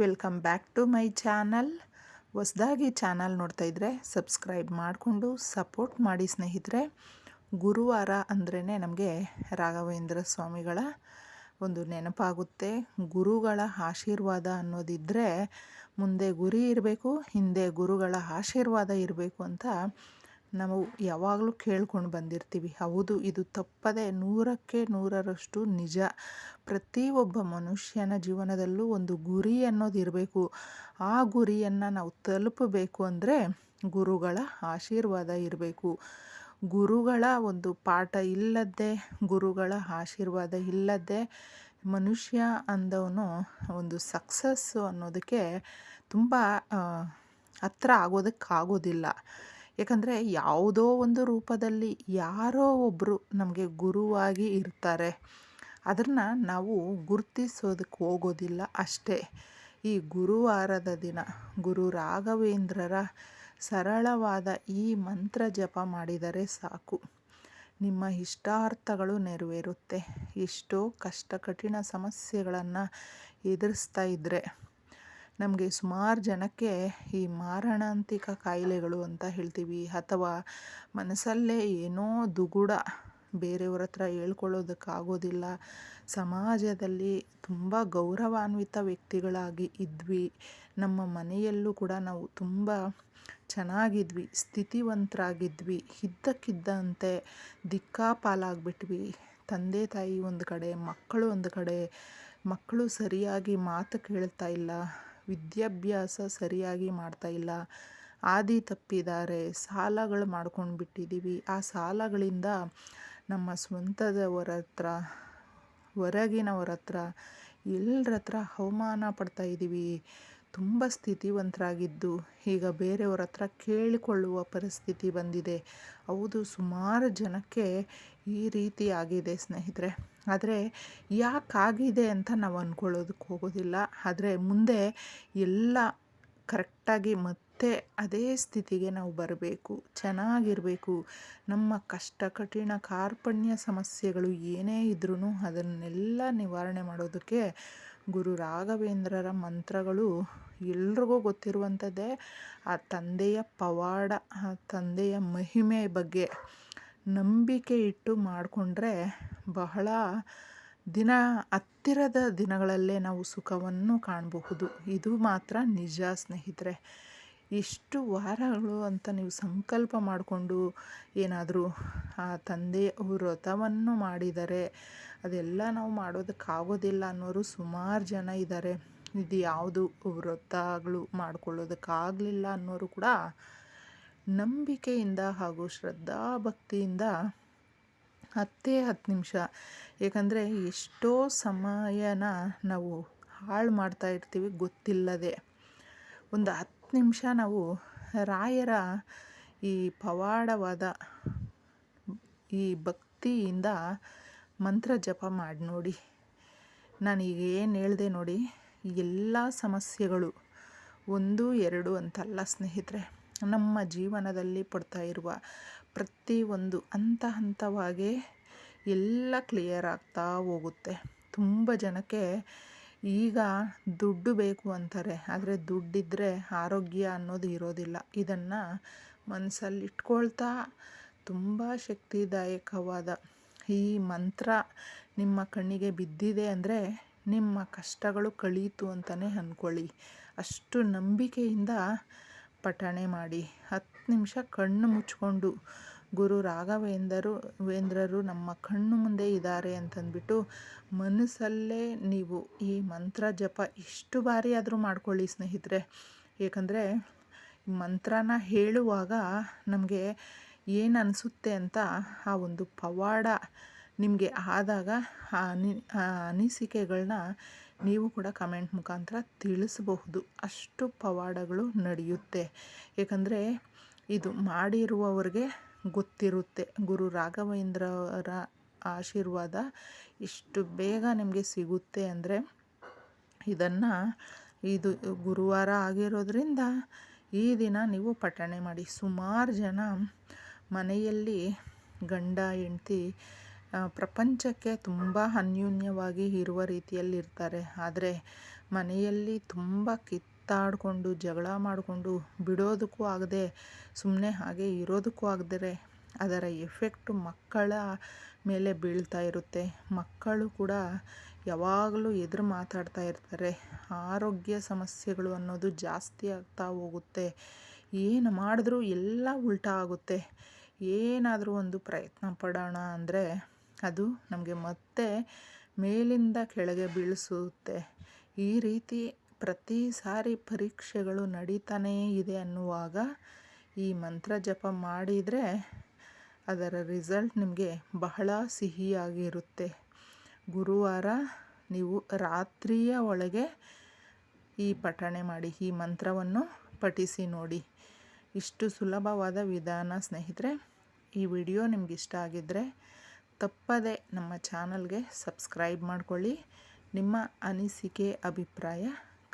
Welcome back to my channel. ಹೊಸ್ದಾಗಿ channel ನೋಡ್ತಾ ಇದ್ದರೆ ಸಬ್ಸ್ಕ್ರೈಬ್ ಮಾಡಿಕೊಂಡು ಸಪೋರ್ಟ್ ಮಾಡಿ ಸ್ನೇಹಿತರೆ. ಗುರುವಾರ ಅಂದ್ರೇ ನಮಗೆ ರಾಘವೇಂದ್ರ ಸ್ವಾಮಿಗಳ ಒಂದು ನೆನಪಾಗುತ್ತೆ. ಗುರುಗಳ ಆಶೀರ್ವಾದ ಅನ್ನೋದಿದ್ದರೆ ಮುಂದೆ ಗುರಿ ಇರಬೇಕು, ಹಿಂದೆ ಗುರುಗಳ ಆಶೀರ್ವಾದ ಇರಬೇಕು ಅಂತ ನಾವು ಯಾವಾಗಲೂ ಕೇಳ್ಕೊಂಡು ಬಂದಿರ್ತೀವಿ. ಹೌದು, ಇದು ತಪ್ಪದೆ ನೂರಕ್ಕೆ ನೂರರಷ್ಟು ನಿಜ. ಪ್ರತಿಯೊಬ್ಬ ಮನುಷ್ಯನ ಜೀವನದಲ್ಲೂ ಒಂದು ಗುರಿ ಅನ್ನೋದು ಇರಬೇಕು. ಆ ಗುರಿಯನ್ನು ನಾವು ತಲುಪಬೇಕು ಅಂದರೆ ಗುರುಗಳ ಆಶೀರ್ವಾದ ಇರಬೇಕು. ಗುರುಗಳ ಒಂದು ಪಾಠ ಇಲ್ಲದೆ ಗುರುಗಳ ಆಶೀರ್ವಾದ ಇಲ್ಲದೆ ಮನುಷ್ಯ ಅಂದವನು ಒಂದು ಸಕ್ಸಸ್ಸು ಅನ್ನೋದಕ್ಕೆ ತುಂಬ ಹತ್ರ ಆಗೋದಕ್ಕಾಗೋದಿಲ್ಲ. ಯಾಕಂದರೆ ಯಾವುದೋ ಒಂದು ರೂಪದಲ್ಲಿ ಯಾರೋ ಒಬ್ಬರು ನಮಗೆ ಗುರುವಾಗಿ ಇರ್ತಾರೆ. ಅದನ್ನು ನಾವು ಗುರುತಿಸೋದಕ್ಕೆ ಹೋಗೋದಿಲ್ಲ ಅಷ್ಟೇ. ಈ ಗುರುವಾರದ ದಿನ ಗುರು ರಾಘವೇಂದ್ರರ ಸರಳವಾದ ಈ ಮಂತ್ರ ಜಪ ಮಾಡಿದರೆ ಸಾಕು. ನಿಮ್ಮ ಇಷ್ಟಾರ್ಥಗಳು ನೆರವೇರುತ್ತೆ. ಎಷ್ಟೋ ಕಷ್ಟ ಕಠಿಣ ಸಮಸ್ಯೆಗಳನ್ನು ಎದುರಿಸ್ತಾ ಇದ್ದರೆ ನಮಗೆ ಸುಮಾರು ಜನಕ್ಕೆ ಈ ಮಾರಣಾಂತಿಕ ಕಾಯಿಲೆಗಳು ಅಂತ ಹೇಳ್ತೀವಿ ಅಥವಾ ಮನಸ್ಸಲ್ಲೇ ಏನೋ ದುಗುಡ ಬೇರೆಯವ್ರ ಹತ್ರ ಹೇಳ್ಕೊಳ್ಳೋದಕ್ಕಾಗೋದಿಲ್ಲ. ಸಮಾಜದಲ್ಲಿ ತುಂಬ ಗೌರವಾನ್ವಿತ ವ್ಯಕ್ತಿಗಳಾಗಿ ಇದ್ವಿ. ನಮ್ಮ ಮನೆಯಲ್ಲೂ ಕೂಡ ನಾವು ತುಂಬ ಚೆನ್ನಾಗಿದ್ವಿ, ಸ್ಥಿತಿವಂತರಾಗಿದ್ವಿ. ಇದ್ದಕ್ಕಿದ್ದಂತೆ ದಿಕ್ಕಾಪಾಲಾಗ್ಬಿಟ್ವಿ. ತಂದೆ, ತಾಯಿ ಒಂದು ಕಡೆ, ಮಕ್ಕಳು ಒಂದು ಕಡೆ. ಮಕ್ಕಳು ಸರಿಯಾಗಿ ಮಾತು ಕೇಳ್ತಾ ಇಲ್ಲ. ವಿದ್ಯಾಭ್ಯಾಸ ಸರಿಯಾಗಿ ಮಾಡ್ತಾ ಇಲ್ಲ. ಆದಿ ತಪ್ಪಿದ್ದಾರೆ ಸಾಲಗಳು ಮಾಡ್ಕೊಂಡು ಬಿಟ್ಟಿದ್ದೀವಿ ಆ ಸಾಲಗಳಿಂದ ನಮ್ಮ ಸ್ವಂತದವರ ಹತ್ರ ಹೊರಗಿನವರ ಹತ್ರ ಎಲ್ಲರ ಹತ್ರ ಅವಮಾನ ಪಡ್ತಾ ಇದ್ದೀವಿ ತುಂಬ ಸ್ಥಿತಿವಂತರಾಗಿದ್ದು, ಈಗ ಬೇರೆಯವ್ರ ಹತ್ರ ಕೇಳಿಕೊಳ್ಳುವ ಪರಿಸ್ಥಿತಿ ಬಂದಿದೆ. ಹೌದು, ಸುಮಾರು ಜನಕ್ಕೆ ಈ ರೀತಿ ಆಗಿದೆ ಸ್ನೇಹಿತರೆ. ಆದರೆ ಯಾಕಾಗಿದೆ ಅಂತ ನಾವು ಅಂದ್ಕೊಳ್ಳೋದಕ್ಕೆ ಹೋಗೋದಿಲ್ಲ. ಆದರೆ ಮುಂದೆ ಎಲ್ಲ ಕರೆಕ್ಟಾಗಿ ಮತ್ತೆ ಅದೇ ಸ್ಥಿತಿಗೆ ನಾವು ಬರಬೇಕು. ಚೆನ್ನಾಗಿರಬೇಕು. ನಮ್ಮ ಕಷ್ಟ, ಕಠಿಣ, ಕಾರ್ಪಣ್ಯ ಸಮಸ್ಯೆಗಳು ಏನೇ ಇದ್ರೂ ಅದನ್ನೆಲ್ಲ ನಿವಾರಣೆ ಮಾಡೋದಕ್ಕೆ ಗುರು ರಾಘವೇಂದ್ರರ ಮಂತ್ರಗಳು ಎಲ್ರಿಗೂ ಗೊತ್ತಿರುವಂಥದ್ದೇ ಆ ತಂದೆಯ ಪವಾಡ, ಆ ತಂದೆಯ ಮಹಿಮೆ ಬಗ್ಗೆ ನಂಬಿಕೆ ಇಟ್ಟು ಮಾಡಿಕೊಂಡ್ರೆ ಬಹಳ ದಿನ ಹತ್ತಿರದ ದಿನಗಳಲ್ಲೇ ನಾವು ಸುಖವನ್ನು ಕಾಣಬಹುದು. ಇದು ಮಾತ್ರ ನಿಜ ಸ್ನೇಹಿತರೆ. ಎಷ್ಟು ವಾರಗಳು ಅಂತ ನೀವು ಸಂಕಲ್ಪ ಮಾಡಿಕೊಂಡು ಏನಾದರೂ ಆ ತಂದೆ ವ್ರತವನ್ನು ಮಾಡಿದರೆ, ಅದೆಲ್ಲ ನಾವು ಮಾಡೋದಕ್ಕಾಗೋದಿಲ್ಲ ಅನ್ನೋರು ಸುಮಾರು ಜನ ಇದ್ದಾರೆ. ಇದು ಯಾವುದು ವ್ರತಗಳು ಮಾಡ್ಕೊಳ್ಳೋದಕ್ಕಾಗಲಿಲ್ಲ ಅನ್ನೋರು ಕೂಡ ನಂಬಿಕೆಯಿಂದ ಹಾಗೂ ಶ್ರದ್ಧಾ ಭಕ್ತಿಯಿಂದ ಹತ್ತೇ ಹತ್ತು ನಿಮಿಷ. ಏಕೆಂದರೆ ಎಷ್ಟೋ ಸಮಯನ ನಾವು ಹಾಳು ಮಾಡ್ತಾ ಇರ್ತೀವಿ ಗೊತ್ತಿಲ್ಲದೆ. ಒಂದು ಹತ್ತು ನಿಮಿಷ ನಾವು ರಾಯರ ಈ ಪವಾಡವಾದ ಈ ಭಕ್ತಿಯಿಂದ ಮಂತ್ರ ಜಪ ಮಾಡಿ ನೋಡಿ. ನಾನು ಈಗ ಏನು ಹೇಳಿದೆ ನೋಡಿ, ಎಲ್ಲ ಸಮಸ್ಯೆಗಳು ಒಂದು, ಎರಡು ಅಂತಲ್ಲ ಸ್ನೇಹಿತರೆ. ನಮ್ಮ ಜೀವನದಲ್ಲಿ ಪಡ್ತಾ ಇರುವ ಪ್ರತಿಯೊಂದು ಹಂತ ಹಂತವಾಗೇ ಎಲ್ಲ ಕ್ಲಿಯರ್ ಆಗ್ತಾ ಹೋಗುತ್ತೆ. ತುಂಬ ಜನಕ್ಕೆ ಈಗ ದುಡ್ಡು ಬೇಕು ಅಂತಾರೆ, ಆದರೆ ದುಡ್ಡಿದ್ದರೆ ಆರೋಗ್ಯ ಅನ್ನೋದು ಇರೋದಿಲ್ಲ. ಇದನ್ನು ಮನಸ್ಸಲ್ಲಿ ಇಟ್ಕೊಳ್ತಾ ತುಂಬ ಶಕ್ತಿದಾಯಕವಾದ ಈ ಮಂತ್ರ ನಿಮ್ಮ ಕಣ್ಣಿಗೆ ಬಿದ್ದಿದೆ ಅಂದರೆ ನಿಮ್ಮ ಕಷ್ಟಗಳು ಕಳೀತು ಅಂತಲೇ ಅಂದ್ಕೊಳ್ಳಿ ಅಷ್ಟು ನಂಬಿಕೆಯಿಂದ ಪಠಣೆ ಮಾಡಿ. ಹತ್ತು ನಿಮಿಷ ಕಣ್ಣು ಮುಚ್ಕೊಂಡು ಗುರು ರಾಘವೇಂದ್ರರು ವೇಂದ್ರರು ನಮ್ಮ ಕಣ್ಣು ಮುಂದೆ ಇದ್ದಾರೆ ಅಂತಂದ್ಬಿಟ್ಟು ಮನಸ್ಸಲ್ಲೇ ನೀವು ಈ ಮಂತ್ರ ಜಪ ಎಷ್ಟು ಬಾರಿ ಆದರೂ ಮಾಡ್ಕೊಳ್ಳಿ ಸ್ನೇಹಿತರೆ. ಏಕೆಂದರೆ ಮಂತ್ರನ ಹೇಳುವಾಗ ನಮಗೆ ಏನು ಅನಿಸುತ್ತೆ ಅಂತ ಆ ಒಂದು ಪವಾಡ ನಿಮಗೆ ಆದಾಗ ಆ ಅನಿ ಅನಿಸಿಕೆಗಳನ್ನ ನೀವು ಕೂಡ ಕಮೆಂಟ್ ಮುಖಾಂತರ ತಿಳಿಸಬಹುದು. ಅಷ್ಟು ಪವಾಡಗಳು ನಡೆಯುತ್ತೆ. ಏಕೆಂದರೆ ಇದು ಮಾಡಿರುವವರಿಗೆ ಗೊತ್ತಿರುತ್ತೆ. ಗುರು ರಾಘವೇಂದ್ರರ ಆಶೀರ್ವಾದ ಇಷ್ಟು ಬೇಗ ನಿಮಗೆ ಸಿಗುತ್ತೆ ಅಂದರೆ ಇದನ್ನು ಇದು ಗುರುವಾರ ಆಗಿರೋದ್ರಿಂದ ಈ ದಿನ ನೀವು ಪಠಣೆ ಮಾಡಿ. ಸುಮಾರು ಜನ ಮನೆಯಲ್ಲಿ ಗಂಡ, ಹೆಂಡತಿ ಪ್ರಪಂಚಕ್ಕೆ ತುಂಬ ಅನ್ಯೂನ್ಯವಾಗಿ ಇರುವ ರೀತಿಯಲ್ಲಿರ್ತಾರೆ. ಆದರೆ ಮನೆಯಲ್ಲಿ ತುಂಬ ಕಿತ್ತಾಡಿಕೊಂಡು ಜಗಳ ಮಾಡಿಕೊಂಡು ಬಿಡೋದಕ್ಕೂ ಆಗದೆ ಸುಮ್ಮನೆ ಹಾಗೆ ಇರೋದಕ್ಕೂ ಆಗದರೆ ಅದರ ಎಫೆಕ್ಟು ಮಕ್ಕಳ ಮೇಲೆ ಬೀಳ್ತಾ ಇರುತ್ತೆ. ಮಕ್ಕಳು ಕೂಡ ಯಾವಾಗಲೂ ಎದುರು ಮಾತಾಡ್ತಾ ಇರ್ತಾರೆ. ಆರೋಗ್ಯ ಸಮಸ್ಯೆಗಳು ಅನ್ನೋದು ಜಾಸ್ತಿ ಆಗ್ತಾ ಹೋಗುತ್ತೆ. ಏನು ಮಾಡಿದ್ರೂ ಎಲ್ಲ ಉಲ್ಟಾ ಆಗುತ್ತೆ. ಏನಾದರೂ ಒಂದು ಪ್ರಯತ್ನ ಪಡೋಣ ಅಂದರೆ ಅದು ನಮಗೆ ಮತ್ತೆ ಮೇಲಿಂದ ಕೆಳಗೆ ಬೀಳಿಸುತ್ತೆ. ಈ ರೀತಿ ಪ್ರತಿ ಸಾರಿ ಪರೀಕ್ಷೆಗಳು ನಡೀತಾನೇ ಇದೆ ಅನ್ನುವಾಗ ಈ ಮಂತ್ರ ಜಪ ಮಾಡಿದರೆ ಅದರ ರಿಸಲ್ಟ್ ನಿಮಗೆ ಬಹಳ ಸಿಹಿಯಾಗಿರುತ್ತೆ. ಗುರುವಾರ ನೀವು ರಾತ್ರಿಯ ಒಳಗೆ ಈ ಪಠಣೆ ಮಾಡಿ, ಈ ಮಂತ್ರವನ್ನು ಪಠಿಸಿ ನೋಡಿ. ಇಷ್ಟು ಸುಲಭವಾದ ವಿಧಾನ ಸ್ನೇಹಿತರೆ, ಈ ವಿಡಿಯೋ ನಿಮ್ಗೆ ಇಷ್ಟ ಆಗಿದ್ದರೆ ತಪ್ಪದೆ ನಮ್ಮ ಚಾನಲ್ಗೆ ಸಬ್ಸ್ಕ್ರೈಬ್ ಮಾಡಿಕೊಳ್ಳಿ. ನಿಮ್ಮ ಅನಿಸಿಕೆ, ಅಭಿಪ್ರಾಯ